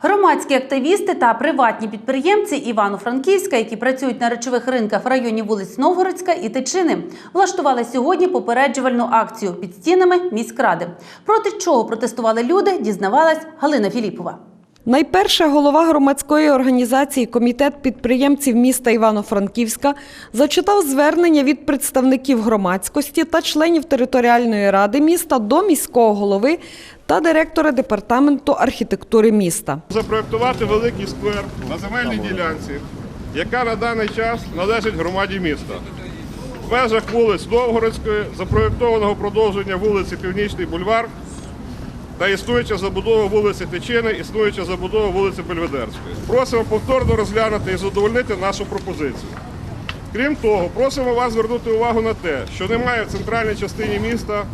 Громадські активісти та приватні підприємці Івано-Франківська, які працюють на речових ринках в районі вулиць Новгородська і Тичини, влаштували сьогодні попереджувальну акцію під стінами міськради. Проти чого протестували люди, дізнавалась Галина Філіпова. Найперше голова громадської організації Комітет підприємців міста Івано-Франківська зачитав звернення від представників громадськості та членів територіальної ради міста до міського голови та директора департаменту архітектури міста. Запроектувати великий сквер на земельній ділянці, яка на даний час належить громаді міста. В межах вулиць Новгородської, запроєктованого продовження вулиці Північний бульвар та існуюча забудова вулиці Тичини, існуюча забудова вулиці Бельведерської. Просимо повторно розглянути і задовольнити нашу пропозицію. Крім того, просимо вас звернути увагу на те, що немає в центральній частині міста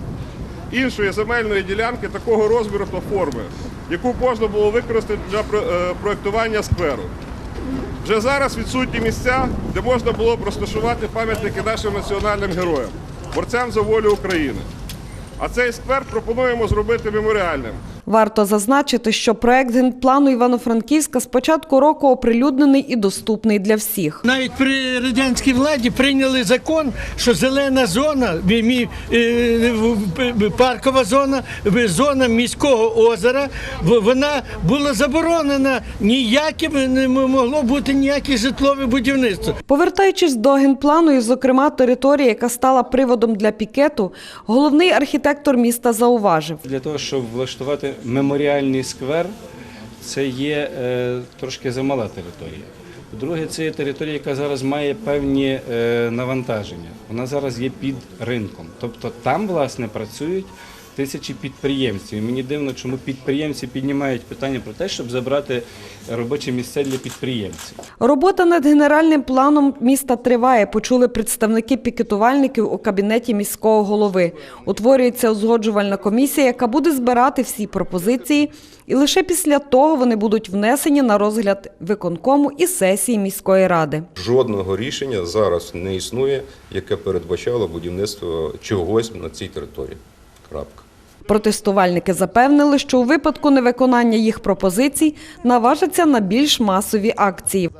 іншої земельної ділянки такого розміру та форми, яку можна було використати для про- е, скверу. Вже зараз відсутні місця, де можна було б розташувати пам'ятники нашим національним героям, борцям за волю України. А цей сквер пропонуємо зробити меморіальним. Варто зазначити, що проект генплану Івано-Франківська з початку року оприлюднений і доступний для всіх. Навіть при радянській владі прийняли закон, що зелена зона, е, паркова зона, в- зона міського озера, вона була заборонена. Ніяким не могло бути ніяке житлове будівництво. Повертаючись до генплану, і, зокрема, території, яка стала приводом для пікету, головний архітектор міста зауважив. Для того, щоб влаштувати меморіальний сквер, це є е, трошки замала територія. По-друге, це є територія, яка зараз має певні е, навантаження. Вона зараз є під ринком. Тобто там, власне, працюють тисячі підприємців. І мені дивно, чому підприємці піднімають питання про те, щоб забрати робочі місця для підприємців. Робота над генеральним планом міста триває. Почули представники пікетувальників у кабінеті міського голови. Утворюється узгоджувальна комісія, яка буде збирати всі пропозиції, і лише після того вони будуть внесені на розгляд виконкому і сесії міської ради. Жодного рішення зараз не існує, яке передбачало будівництво чогось на цій території. Крапка. Протестувальники запевнили, що у випадку невиконання їх пропозицій наважаться на більш масові акції.